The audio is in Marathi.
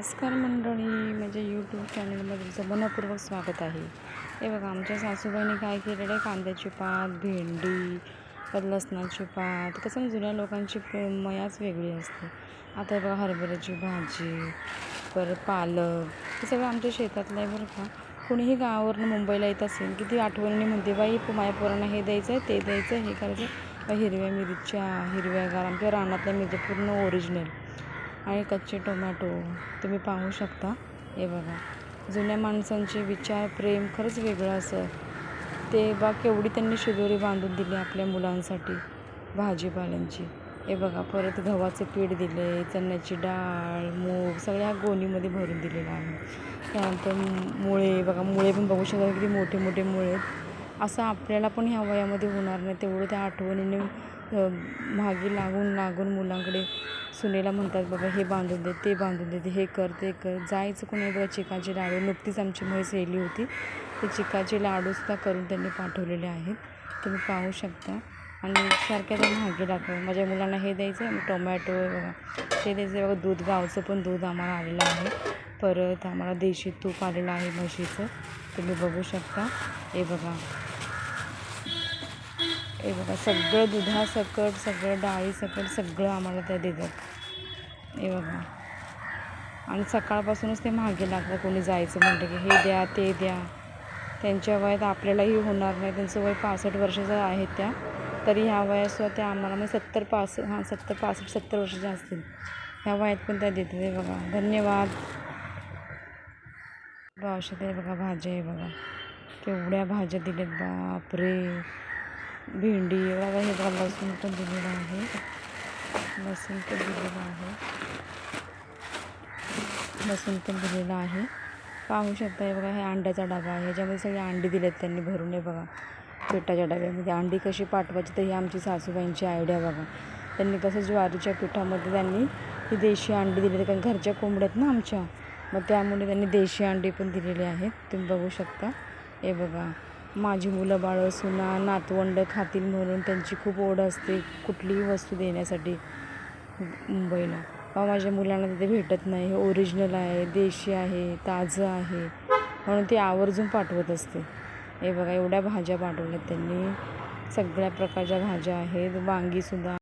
नमस्कार मंडळी माझ्या यूट्यूब चॅनलमध्ये तुमचं मनपूर्वक स्वागत आहे. हे बघा आमच्या सासूबाईने काय केलेलं आहे? कांद्याची पात भेंडी परत लसणाची पात. कसं जुन्या लोकांची मयाच वेगळी असते. आता बघा हरभऱ्याची भाजी परत पालक. हे सगळं आमच्या शेतातलं आहे बरं का. कोणीही गावावरनं मुंबईला येत असेल की ती आठवणी म्हणते बाई माया माझ्या पोरांना हे द्यायचं आहे ते द्यायचं आहे हे करायचं आहे. बाई हिरव्या मिरच्या हिरव्यागार आमच्या रानातल्या मिरच्या पूर्ण ओरिजिनल आणि कच्चे टोमॅटो तुम्ही पाहू शकता. हे बघा जुन्या माणसांचे विचार प्रेम खरंच वेगळं असं. ते बा केवढी त्यांनी शिदोरी बांधून दिली आपल्या मुलांसाठी भाजीपाल्यांची. हे बघा परत गव्हाचं पीठ दिले चण्याची डाळ मूग सगळ्या गोणीमध्ये भरून दिलेलं आहे त्यानंतर मुळे बघा मुळे पण बघू शकता किती मोठे मोठे मुळे असं आपल्याला पण ह्या वयामध्ये होणार नाही तेवढं त्या आठवणीने मागे लागून लागून मुलांकडे सुनेला म्हणतात बाबा हे बांधून दे ते बांधून दे ते हे कर ते कर. जायचं कोणी बघा चिकाचे लाडू. नुकतीच आमची म्हैस येली होती. ते चिकाचे लाडूसुद्धा करून त्यांनी पाठवलेले आहेत. तुम्ही पाहू शकता. आणि सारख्या त्या मागे लागतात माझ्या मुलांना हे द्यायचं आहे टोमॅटो बघा. ते द्यायचं आहे बघा दूध गावचं पण दूध आम्हाला आलेलं आहे. परत आम्हाला देशी तूप आलेलं आहे म्हशीचं. तुम्ही बघू शकता. हे बघा. हे बघा सगळं दुधासकट सगळं डाळीसकट सगळं आम्हाला त्या देतात. हे बघा. आणि सकाळपासूनच ते मागे लागतं कोणी जायचं म्हटलं की हे द्या ते द्या. त्यांच्या वयात आपल्यालाही होणार नाही. त्यांचं वय पासष्ट वर्षाचं आहे त्या. तरी ह्या वयासुद्धा त्या आम्हाला म्हणजे सत्तर पास हां सत्तर पासष्ट सत्तर वर्षाच्या असतील ह्या वयात पण त्या देतात. हे बघा. धन्यवाद. औषध आहे बघा भाज्या आहे बघा. केवढ्या भाज्या दिल्यात. बापरे! भेंडी बघा हे बघा लसूण पण दिलेलं आहे. लसूण पण दिलेलं आहे. लसूण पण दिलेलं आहे. पाहू शकता हे बघा हे अंड्याचा डबा आहे. ह्याच्यामध्ये सगळे अंडी दिलेत त्यांनी भरून आहे बघा पिठाच्या डब्यामध्ये. अंडी कशी पाठवायची तर ही आमची सासूबाईंची आयडिया बघा. त्यांनी कसं ज्वारीच्या पिठामध्ये त्यांनी ही देशी अंडी दिली कारण घरच्या कोंबड्या आहेत ना आमच्या. मग त्यामुळे त्यांनी देशी अंडी पण दिलेली आहेत. तुम्ही बघू शकता. हे बघा. माझी मुलं बाळं सुना नातवंड खातील म्हणून त्यांची खूप ओढ असते कुठलीही वस्तू देण्यासाठी मुंबईला. बा माझ्या मुलांना तिथे भेटत नाही. हे ओरिजिनल आहे देशी आहे ताजं आहे. म्हणून ती आवर्जून पाठवत असते. हे बघा एवढ्या भाज्या पाठवल्यात त्यांनी. सगळ्या प्रकारच्या भाज्या आहेत. वांगीसुद्धा